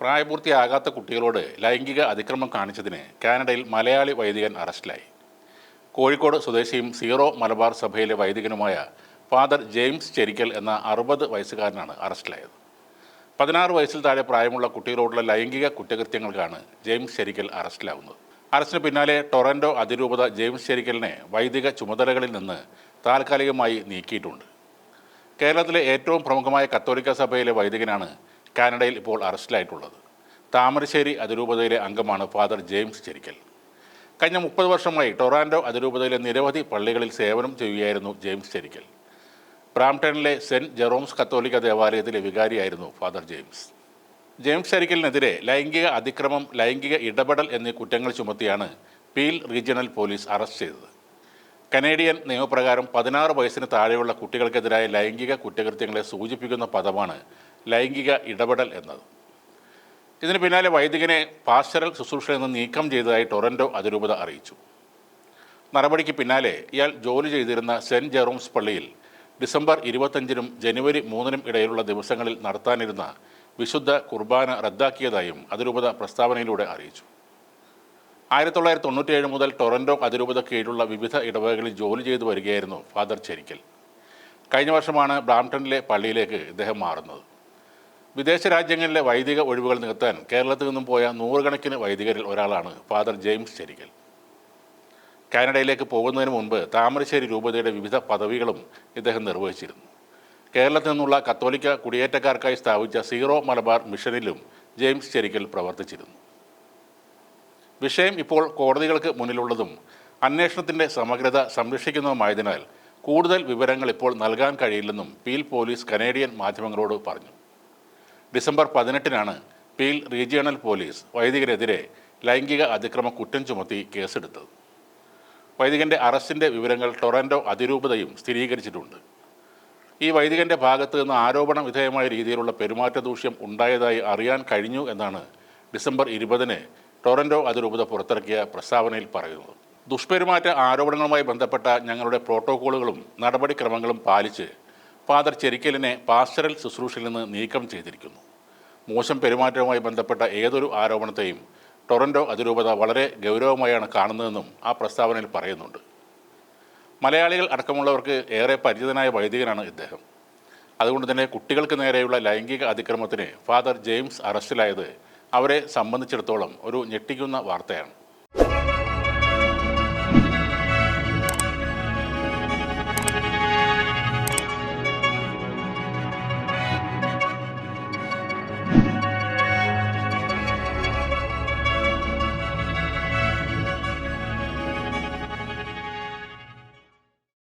പ്രായപൂർത്തിയാകാത്ത കുട്ടികളോട് ലൈംഗിക അതിക്രമം കാണിച്ചതിന് കാനഡയിൽ മലയാളി വൈദികൻ അറസ്റ്റിലായി. കോഴിക്കോട് സ്വദേശിയും സീറോ മലബാർ സഭയിലെ വൈദികനുമായ ഫാദർ ജെയിംസ് ചെരിക്കൽ എന്ന അറുപത് വയസ്സുകാരനാണ് അറസ്റ്റിലായത്. പതിനാറ് വയസ്സിൽ താഴെ പ്രായമുള്ള കുട്ടികളോടുള്ള ലൈംഗിക കുറ്റകൃത്യങ്ങൾക്കാണ് ജെയിംസ് ചെരിക്കൽ അറസ്റ്റിലാവുന്നത്. അറസ്റ്റിന് പിന്നാലെ ടൊറൻഡോ അതിരൂപത ജെയിംസ് ചെരിക്കലിനെ വൈദിക ചുമതലകളിൽ നിന്ന് താൽക്കാലികമായി നീക്കിയിട്ടുണ്ട്. കേരളത്തിലെ ഏറ്റവും പ്രമുഖമായ കത്തോലിക്ക സഭയിലെ വൈദികനാണ് കാനഡയിൽ ഇപ്പോൾ അറസ്റ്റിലായിട്ടുള്ളത്. താമരശ്ശേരി അതിരൂപതയിലെ അംഗമാണ് ഫാദർ ജെയിംസ് ചെരിക്കൽ. കഴിഞ്ഞ മുപ്പത് വർഷമായി ടൊറാൻഡോ അതിരൂപതയിലെ നിരവധി പള്ളികളിൽ സേവനം ചെയ്യുകയായിരുന്നു ജെയിംസ് ചെരിക്കൽ. ബ്രാംപ്ടണിലെ സെന്റ് ജെറോംസ് കത്തോലിക്ക ദേവാലയത്തിലെ വികാരിയായിരുന്നു ഫാദർ ജെയിംസ്. ജെയിംസ് ചെരിക്കലിനെതിരെ ലൈംഗിക അതിക്രമം ലൈംഗിക ഇടപെടൽ എന്നീ കുറ്റങ്ങൾ ചുമത്തിയാണ് പീൽ റീജിയണൽ പോലീസ് അറസ്റ്റ് ചെയ്തത്. കനേഡിയൻ നിയമപ്രകാരം പതിനാറ് വയസ്സിന് താഴെയുള്ള കുട്ടികൾക്കെതിരായ ലൈംഗിക കുറ്റകൃത്യങ്ങളെ സൂചിപ്പിക്കുന്ന പദമാണ് ലൈംഗിക ഇടപെടൽ എന്നത്. ഇതിന് പിന്നാലെ വൈദികനെ പാസ്റ്ററൽ ശുശ്രൂഷയിൽ നിന്ന് നീക്കം ചെയ്തതായി ടൊറന്റോ അതിരൂപത അറിയിച്ചു. നടപടിക്ക് പിന്നാലെ ഇയാൾ ജോലി ചെയ്തിരുന്ന സെന്റ് ജെറോംസ് പള്ളിയിൽ ഡിസംബർ ഇരുപത്തഞ്ചിനും ജനുവരി മൂന്നിനും ഇടയിലുള്ള ദിവസങ്ങളിൽ നടത്താനിരുന്ന വിശുദ്ധ കുർബാന റദ്ദാക്കിയതായും അതിരൂപത പ്രസ്താവനയിലൂടെ അറിയിച്ചു. ആയിരത്തി തൊള്ളായിരത്തി തൊണ്ണൂറ്റിയേഴ് മുതൽ ടൊറന്റോ അതിരൂപത കീഴിലുള്ള വിവിധ ഇടവകകളിൽ ജോലി ചെയ്തു വരികയായിരുന്നു ഫാദർ ചെരിക്കൽ. കഴിഞ്ഞ വർഷമാണ് ബ്രാംപ്ടണിലെ പള്ളിയിലേക്ക് ഇദ്ദേഹം മാറുന്നത്. വിദേശ രാജ്യങ്ങളിലെ വൈദിക ഒഴിവുകൾ നികത്താൻ കേരളത്തിൽ നിന്നും പോയ നൂറുകണക്കിന് വൈദികരിൽ ഒരാളാണ് ഫാദർ ജെയിംസ് ചെരികൽ. കാനഡയിലേക്ക് പോകുന്നതിന് മുൻപ് താമരശ്ശേരി രൂപതയുടെ വിവിധ പദവികളും ഇദ്ദേഹം നിർവഹിച്ചിരുന്നു. കേരളത്തിൽ നിന്നുള്ള കത്തോലിക്ക കുടിയേറ്റക്കാർക്കായി സ്ഥാപിച്ച സീറോ മലബാർ മിഷനിലും ജെയിംസ് ചെരിക്കൽ പ്രവർത്തിച്ചിരുന്നു. വിഷയം ഇപ്പോൾ കോടതികൾക്ക് മുന്നിലുള്ളതും അന്വേഷണത്തിന്റെ സമഗ്രത സംരക്ഷിക്കുന്നതുമായതിനാൽ കൂടുതൽ വിവരങ്ങൾ ഇപ്പോൾ നൽകാൻ കഴിയില്ലെന്നും പീൽ പോലീസ് കനേഡിയൻ മാധ്യമങ്ങളോട് പറഞ്ഞു. ഡിസംബർ പതിനെട്ടിനാണ് പീൽ റീജിയണൽ പോലീസ് വൈദികരെതിരെ ലൈംഗിക അതിക്രമ കുറ്റം ചുമത്തി കേസെടുത്തത്. വൈദികന്റെ അറസ്റ്റിന്റെ വിവരങ്ങൾ ടൊറന്റോ അതിരൂപതയും സ്ഥിരീകരിച്ചിട്ടുണ്ട്. ഈ വൈദികന്റെ ഭാഗത്ത് നിന്ന് ആരോപണ വിധേയമായ രീതിയിലുള്ള പെരുമാറ്റ ദൂഷ്യം ഉണ്ടായതായി അറിയാൻ കഴിഞ്ഞു എന്നാണ് ഡിസംബർ ഇരുപതിന് ടൊറന്റോ അതിരൂപത പുറത്തിറക്കിയ പ്രസ്താവനയിൽ പറയുന്നത്. ദുഷ്പെരുമാറ്റ ആരോപണങ്ങളുമായി ബന്ധപ്പെട്ട ഞങ്ങളുടെ പ്രോട്ടോക്കോളുകളും നടപടിക്രമങ്ങളും പാലിച്ച് ഫാദർ ചെരിക്കലിനെ പാസ്റ്ററൽ ശുശ്രൂഷയിൽ നിന്ന് നീക്കം ചെയ്തിരിക്കുന്നു. മോശം പെരുമാറ്റവുമായി ബന്ധപ്പെട്ട ഏതൊരു ആരോപണത്തെയും ടൊറന്റോ അതിരൂപത വളരെ ഗൗരവമായാണ് കാണുന്നതെന്നും ആ പ്രസ്താവനയിൽ പറയുന്നുണ്ട്. മലയാളികൾ അടക്കമുള്ളവർക്ക് ഏറെ പരിചിതനായ വൈദികനാണ് ഇദ്ദേഹം. അതുകൊണ്ട് തന്നെ കുട്ടികൾക്ക് നേരെയുള്ള ലൈംഗിക അതിക്രമത്തിന് ഫാദർ ജെയിംസ് അറസ്റ്റിലായത് അവരെ സംബന്ധിച്ചിടത്തോളം ഒരു ഞെട്ടിക്കുന്ന വാർത്തയാണ്.